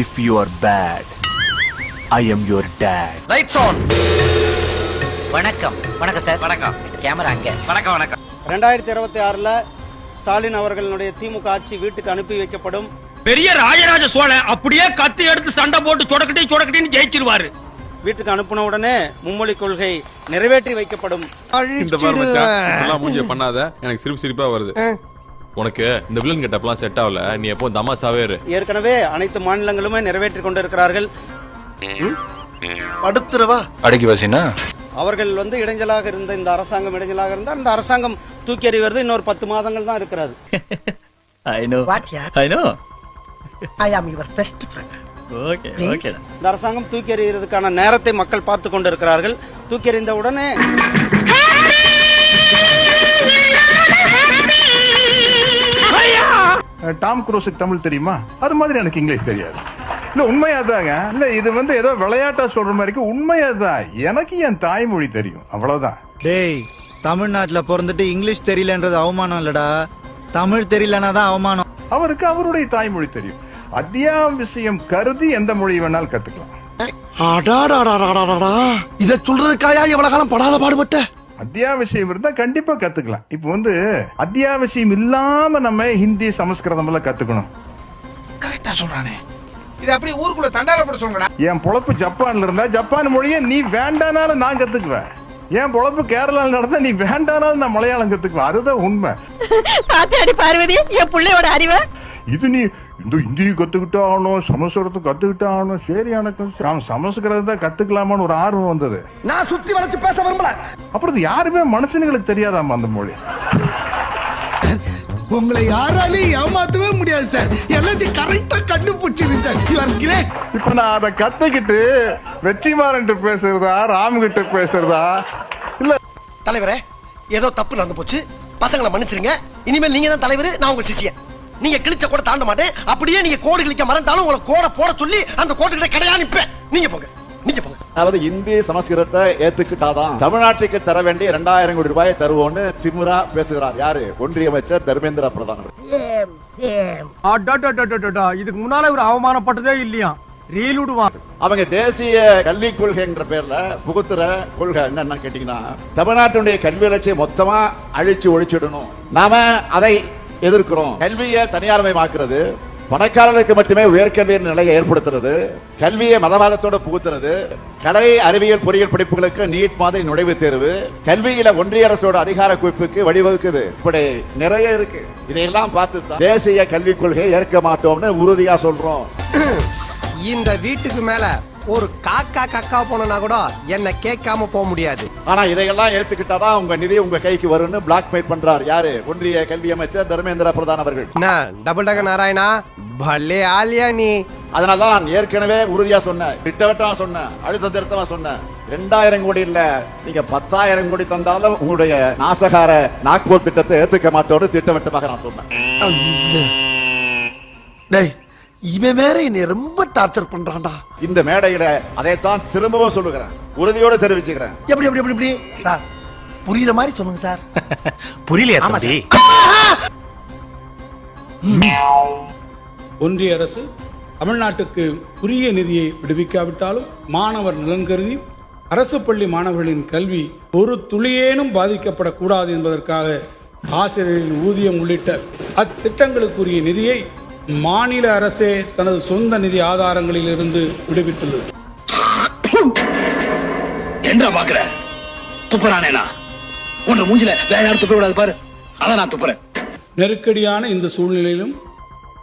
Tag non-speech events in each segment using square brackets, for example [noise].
If you are bad, I am your dad. Lights on வணக்கம். வணக்கம் sir வணக்கம். Camera அங்க. வணக்கம் வணக்கம். ரெண்டாயிரத்தி இருபத்தி ஆறுல ஸ்டாலின் அவர்களுடைய திமுக ஆட்சி வீட்டுக்கு அனுப்பி வைக்கப்படும். பெரிய ராஜராஜ சோழன் அப்படியே கத்தி எடுத்து சண்டை போட்டு சொடக்கட்டி சொடக்கட்டின்னு ஜெயிச்சிருவாரு. வீட்டுக்கு அனுப்பின உடனே மும்மொழி கொள்கை நிறைவேற்றி வைக்கப்படும். இந்த பண்ணாத. எனக்கு சிரிப்பு சிரிப்பா வருது. உனக்கு இந்த வில்லன் கெட்டப்லாம் செட் ஆகல நீ எப்போ தமாசாவே இரு. ஏற்கனவே அனைத்து மாநிலங்களுமே நிறைவேற்றி கொண்டிருக்கிறார்கள். படுத்துறவா? அடக்கி வாசினா? அவர்கள் வந்து இடைஞ்சலாக இருந்த இந்த அரசாங்கம் இடைஞ்சலாக இருந்தால் இந்த அரசாங்கம் தூக்கி எறிவது இன்னொரு பத்து மாதங்கள் தான் இருக்கிறது. [laughs] Know. I am your best friend. Okay, Please? okay. இந்த அரசாங்கம் தூக்கி எறிகிறதுக்கான நேரத்தை மக்கள் பார்த்து கொண்டிருக்கிறார்கள். தூக்கி எறிந்த உடனே டாம் குரூஸுக்கு தமிழ் தெரியுமா? அது மாதிரி எனக்கு இங்கிலீஷ் தெரியாது. இல்ல உண்மையாதாங்க இல்ல இது வந்து ஏதோ விளையாட்டா சொல்ற மாதிரி இருக்கு உண்மையாதான் எனக்கு என் தாய்மொழி தெரியும். அவ்வளவுதான். டேய் தமிழ்நாட்டுல பிறந்துட்டு இங்கிலீஷ் தெரியலன்றது அவமானம் இல்லடா. தமிழ் தெரியலனா தான் அவமானம். அவருக்கு அவருடைய தாய்மொழி தெரியும். அத்தியாவசியம் கருதி எந்த மொழி வேணாலும் கத்துக்கலாம். இத சொல்றதுக்காயா எவ்வளவு காலம் படாத பாடுபட்ட? அத்தியாவசியம் இருந்தா கண்டிப்பா கத்துக்கலாம். இப்போ வந்து அத்தியாவசியம் இல்லாம நம்ம ஹிந்தி சமஸ்கிருதம் எல்லாம் கத்துக்கணும். கரெக்டா சொல்றானே. இது அப்படி ஊருக்குள்ள தண்டால போட சொல்லுங்கடா. என் பொழப்பு ஜப்பான்ல இருந்தா ஜப்பான் மொழியை நீ வேண்டானாலும் நான் கத்துக்குவேன். என் பொழப்பு கேரளால நடந்தா நீ வேண்டானாலும் நான் மலையாளம் கத்துக்குவேன். அதுதான் உண்மை. [laughs] பாத்தாடி பார்வதி என் பிள்ளையோட அறிவை. இது நீ இந்த இந்தியும் கத்துக்கிட்டே ஆகணும் சமஸ்கிருதம் கத்துக்கிட்டே ஆகணும். சரி எனக்கு அவன் சமஸ்கிருதத்தை கத்துக்கலாமான்னு ஒரு ஆர்வம் வந்தது. நான் சுத்தி வளைச்சு பேச விரும்பல. அப்புறம் யாருமே மனுஷனுங்களுக்கு தெரியாதாமா அந்த மொழி. உங்களை யாராலையும் ஏமாத்தவே முடியாது சார். எல்லாத்தையும் கரெக்டா கண்டுபிடிச்சிருக்கு சார். கிரேட் இப்ப நான் அதை கத்துக்கிட்டு வெற்றிமாறன் பேசுறதா ராம் கிட்ட பேசுறதா? இல்ல தலைவரே ஏதோ தப்பு நடந்து போச்சு. பசங்களை மன்னிச்சிருங்க. இனிமேல் நீங்க தான் தலைவர் நான் உங்க சிசிய நீங்க கிழிச்ச கூட தாண்ட மாட்டேன். அப்படியே நீங்க கோடு கிழிக்க மறந்தாலும் உங்களை கோட போட சொல்லி அந்த கோட்டு கிட்ட கிடையா நிப்பேன். நீங்க போங்க. நீங்க போங்க. அதாவது இந்தி சமஸ்கிருதத்தை ஏத்துக்கிட்டாதான் தமிழ்நாட்டுக்கு தர வேண்டிய இரண்டாயிரம் கோடி ரூபாயை தருவோம்னு திமுறா பேசுகிறார். யாரு? ஒன்றிய அமைச்சர் தர்மேந்திர பிரதான். இதுக்கு முன்னால ஒரு அவமானப்பட்டதே இல்லையா? ரீல் விடுவான் அவங்க தேசிய கல்விக் கொள்கைன்ற பேர்ல புகுத்துற கொள்கை என்னன்னு கேட்டீங்கன்னா தமிழ்நாட்டுடைய கல்வி வளர்ச்சியை மொத்தமா அழிச்சு ஒழிச்சிடணும். நாம அதை எதிர்க்கிறோம். கல்வியை தனியார்மயமாக்குறது பணக்காரர்களுக்கு மட்டுமே உயர்கல்வி நிலையை ஏற்படுத்துறது கல்வியை மதவாதத்தோடு புகுத்துறது கலை அறிவியல் பொறியியல் படிப்புகளுக்கு நீட் மாதிரி நுழைவுத் தேர்வு கல்வியில ஒன்றிய அரசோட அதிகார குவிப்புக்கு வழிவகுக்குது. இப்படி நிறைய இருக்கு. இதையெல்லாம் பார்த்து தான் தேசிய கல்விக் கொள்கையை ஏற்க மாட்டோம்னு உறுதியா சொல்றோம். இந்த வீட்டுக்கு மேல ஒரு காக்கா கக்கா போனா கூட என்ன கேட்காம போக முடியாது. ஆனா இதையெல்லாம் ஏத்துக்கிட்டாதான் உங்க நிதி உங்க கைக்கு வரும்னு பிளாக்மெயில் பண்றார். யாரு? ஒன்றிய கல்வி அமைச்சர் தர்மேந்திர பிரதான் அவர்கள். என்ன? டபுள் டக நாராயணா? பல்லே ஆலியா நீ. அதனாலதான் நான் ஏற்கனவே உறுதியா சொன்னேன். திட்டவட்டமா சொன்னேன். அழுத்த திருத்தமா சொன்னேன். ரெண்டாயிரம் கோடி இல்ல. நீங்க பத்தாயிரம் கோடி தந்தாலும் உங்களுடைய நாசகார நாக்பூர் திட்டத்தை ஏத்துக்க மாட்டோம்னு திட்டவட்டமாக நான் சொன்னேன். டேய் இவன் வேற என்னை ரொம்ப டார்ச்சர் பண்றான்டா. இந்த மேடையில அதைத்தான் திரும்பவும் சொல்லுகிறேன். உறுதியோடு தெரிவிச்சுக்கிறேன். எப்படி எப்படி எப்படி எப்படி? சார் புரியுற மாதிரி சொல்லுங்க சார். [laughs] புரியலையா தம்பி? ஒன்றிய அரசு தமிழ்நாட்டுக்கு உரிய நிதியை விடுவிக்காவிட்டாலும் மாணவர் நலன் கருதி அரசு பள்ளி மாணவர்களின் கல்வி ஒரு துளியேனும் பாதிக்கப்படக்கூடாது என்பதற்காக ஆசிரியர்களின் ஊதியம் உள்ளிட்ட அத்திட்டங்களுக்குரிய நிதியை மாநில அரசே தனது சொந்த நிதி ஆதாரங்களில் இருந்து விடுவித்துள்ளது. என்ன பாக்குற துப்புறானேனா உன்னை மூஞ்சில வேற யாரும் துப்ப விடாது பாரு. அதான் நான் துப்புறேன். நெருக்கடியான இந்த சூழ்நிலையிலும்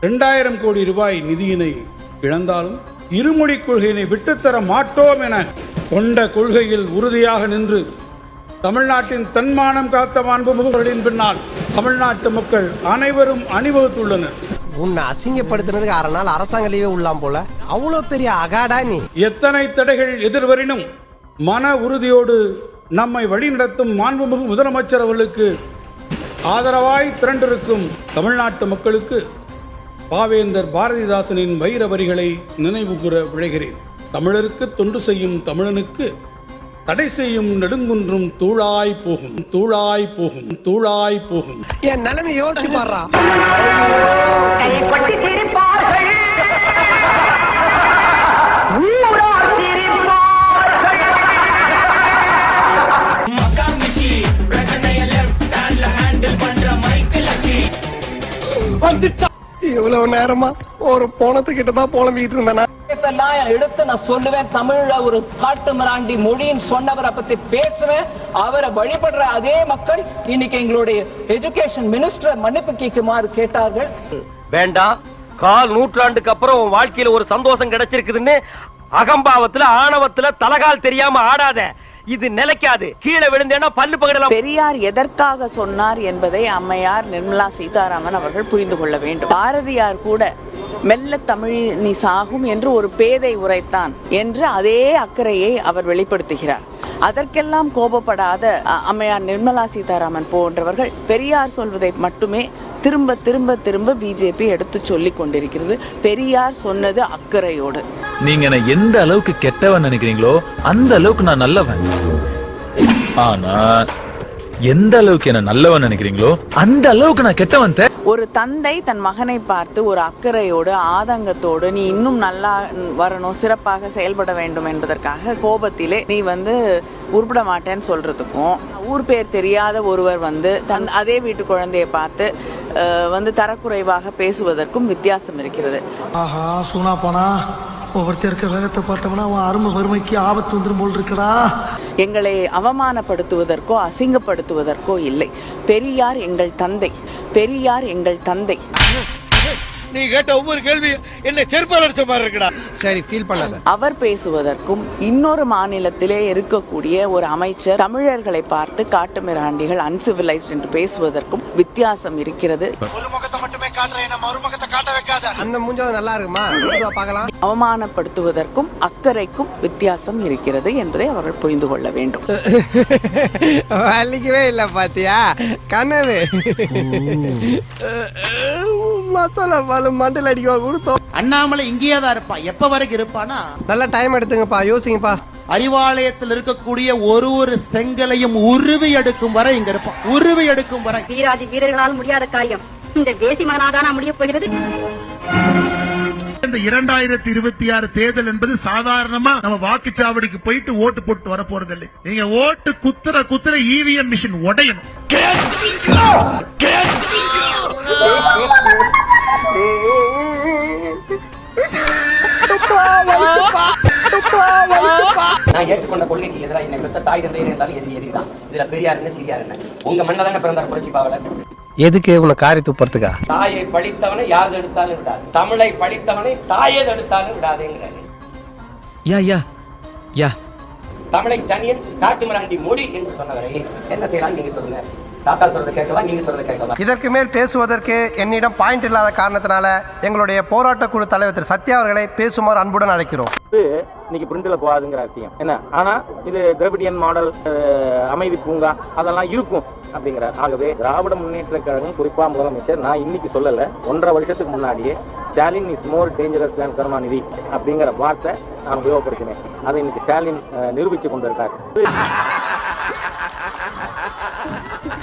இரண்டாயிரம் கோடி ரூபாய் நிதியினை இழந்தாலும் இருமொழி கொள்கையினை விட்டுத்தர மாட்டோம் என கொண்ட கொள்கையில் உறுதியாக நின்று தமிழ்நாட்டின் தன்மானம் காத்த மாண்புமிகுகளின் பின்னால் தமிழ்நாட்டு மக்கள் அனைவரும் அணிவகுத்துள்ளனர். உன்னை அசிங்கப்படுத்தினதுக்கு அரை நாள் அரசாங்க லீவே உள்ளாம் போல. அவ்வளோ பெரிய அகாடா நீ. எத்தனை தடைகள் எதிர்வரினும் மன உறுதியோடு நம்மை வழிநடத்தும் மாண்புமிகு முதலமைச்சர் அவர்களுக்கு ஆதரவாய் திரண்டிருக்கும் தமிழ்நாட்டு மக்களுக்கு பாவேந்தர் பாரதிதாசனின் வைர வரிகளை நினைவு கூற விழைகிறேன். தமிழருக்கு தொண்டு செய்யும் தமிழனுக்கு தடை செய்யும் நெடுங்குன்றும் தூளாய் போகும் தூளாய் போகும் தூளாய் போகும். என் நிலைமை யோசிச்சு எவ்வளவு நேரமா ஒரு போனத்துக்கிட்ட தான் போலம்பிட்டு இருந்தேனா? எல்லாம் எடுத்து நான் சொல்லுவேன். தமிழ்ல ஒரு காட்டு மிராண்டி மொழின்னு சொன்னவரை பத்தி பேசுவேன். அவரை வழிபடுற அதே மக்கள் இன்னைக்கு எங்களுடைய எஜுகேஷன் மினிஸ்டர் மன்னிப்பு கேட்குமாறு கேட்டார்கள். வேண்டாம் கால் நூற்றாண்டுக்கு அப்புறம் உன் வாழ்க்கையில ஒரு சந்தோஷம் கிடைச்சிருக்குதுன்னு அகம்பாவத்துல ஆணவத்துல தலகால் தெரியாம ஆடாத. இது நிலைக்காது. கீழே விழுந்தேன்னா பல்லு பகடலாம். பெரியார் எதற்காக சொன்னார் என்பதை அம்மையார் நிர்மலா சீதாராமன் அவர்கள் புரிந்து கொள்ள வேண்டும். பாரதியார் கூட மெல்ல தமிழ் நீ சாகும் என்று ஒரு பேதை உரைத்தான் என்று அதே அக்கறையை அவர் வெளிப்படுத்துகிறார். அதற்கெல்லாம் கோபப்படாத அம்மையார் நிர்மலா சீதாராமன் போன்றவர்கள் பெரியார் சொல்வதை மட்டுமே திரும்ப திரும்ப திரும்ப பிஜேபி எடுத்து சொல்லிக் கொண்டிருக்கிறது. பெரியார் சொன்னது அக்கறையோடு. நீங்க என்ன எந்த அளவுக்கு கெட்டவன் நினைக்கிறீங்களோ அந்த அளவுக்கு நான் நல்லவன். ஆனா எந்த அளவுக்கு என்ன நல்லவன் நினைக்கிறீங்களோ அந்த அளவுக்கு நான் கெட்டவன் ஒரு தந்தை தன் மகனை பார்த்து ஒரு அக்கறையோடு ஆதங்கத்தோடு நீ இன்னும் நல்லா வரணும் சிறப்பாக செயல்பட வேண்டும் என்பதற்காக கோபத்திலே நீ வந்து உருப்பிட மாட்டேன்னு சொல்றதுக்கும் ஊர் பேர் தெரியாத ஒருவர் வந்து தன் அதே வீட்டு குழந்தையை பார்த்து வந்து தரக்குறைவாக பேசுவதற்கும் வித்தியாசம் இருக்கிறது. ஆஹா சூனா போனா ஒவ்வொருத்தர் இருக்க வேகத்தை பார்த்தோம்னா அவன் அருமை வறுமைக்கு ஆபத்து வந்துடும் போல் இருக்கடா. எங்களை அவமானப்படுத்துவதற்கோ அசிங்கப்படுத்துவதற்கோ இல்லை. பெரியார் எங்கள் தந்தை. பெரியார் எங்கள் தந்தை. நீ கேட்ட ஒவ்வொரு கேள்வி என்ன செருப்பால் அடிச்ச மாதிரி இருக்கடா. சரி ஃபீல் பண்ணாத. அவர் பேசுவதற்கும் இன்னொரு மாநிலத்திலே இருக்கக்கூடிய ஒரு அமைச்சர் தமிழர்களை பார்த்து காட்டுமிராண்டிகள் அன்சிவிலைஸ்ட் என்று பேசுவதற்கும் வித்தியாசம் இருக்கிறது. ஒரு முகத்தை மட்டுமே காட்டுறேன் என்ன மறுமுகத்தை காட்ட வைக்காத. அந்த மூஞ்சாவது நல்லா இருக்குமா? பார்க்கலாம். அவமானப்படுத்துவதற்கும் அக்கறைக்கும் வித்தியாசம் இருக்கிறது என்பதை அவர்கள் புரிந்து கொள்ள வேண்டும். வலிக்கவே இல்ல பாத்தியா? கனவு மசாலா பாலு மண்டல் அடிக்க கொடுத்தோம் அண்ணாமலை இங்கேயே தான் இருப்பான் எப்ப வரைக்கும் இருப்பானா? நல்லா டைம் எடுத்துங்கப்பா யோசிங்கப்பா. அறிவாலயத்தில் இருக்கக்கூடிய ஒரு ஒரு செங்கலையும் உருவி எடுக்கும் வரை இங்க இருப்பான் உருவி எடுக்கும் வரை. வீராதி வீரர்களால் முடியாத காரியம். இந்த தேசி மகனாதானா முடிய போகிறது? இந்த இரண்டாயிரத்தி இருபத்தி ஆறு தேர்தல் என்பது சாதாரணமா நம்ம வாக்குச்சாவடிக்கு போயிட்டு ஓட்டு போட்டு வர போறது இல்லை நீங்க ஓட்டு குத்துற குத்துற இவிஎம் மிஷின் உடையணும். நான் ஏற்றுக்கொண்ட கொள்கைக்கு எதிராக என்னை விடுத்த தாய் தந்தை இருந்தாலும் எதிரி எதிரி தான் இதுல பெரியார் என்ன சிறியார் என்ன? உங்க மண்ண தானே பிறந்தார் புரட்சி பாவலர்? எதுக்கு உன்னை காரி துப்புறதுக்கா? தாயை பழித்தவனை யார் எடுத்தாலும் விடாது. தமிழை பழித்தவனை தாயே எடுத்தாலும் விடாதேங்கிறாரு. யா யா யா. தமிழை சனியன் காட்டு மிராண்டி மொழி என்று சொன்னவரை என்ன செய்யலாம் நீங்க சொல்லுங்க? தாத்தா சொல்றதை கேட்கவா நீங்க சொல்றதை கேட்கவா? இதற்கு மேல் பேசுவதற்கு என்னிடம் பாயிண்ட் இல்லாத காரணத்தினால எங்களுடைய போராட்ட குழு தலைவர் திரு சத்யா அவர்களை பேசுமாறு அன்புடன் அழைக்கிறோம். இன்னைக்கு பிரிண்டில் போகாதுங்கிற அவசியம். என்ன? ஆனா இது திராவிடியன் மாடல் அமைதி பூங்கா அதெல்லாம் இருக்கும் அப்படிங்கிறார் ஆகவே திராவிட முன்னேற்ற கழகம் குறிப்பா முதலமைச்சர் நான் இன்னைக்கு சொல்லல. ஒன்றரை வருஷத்துக்கு முன்னாடியே Stalin is more dangerous than Karunanidhi அப்படிங்கிற வார்த்தை நான் உபயோகப்படுத்தினேன். அதை இன்னைக்கு ஸ்டாலின் நிரூபிச்சு கொண்டிருக்கார்.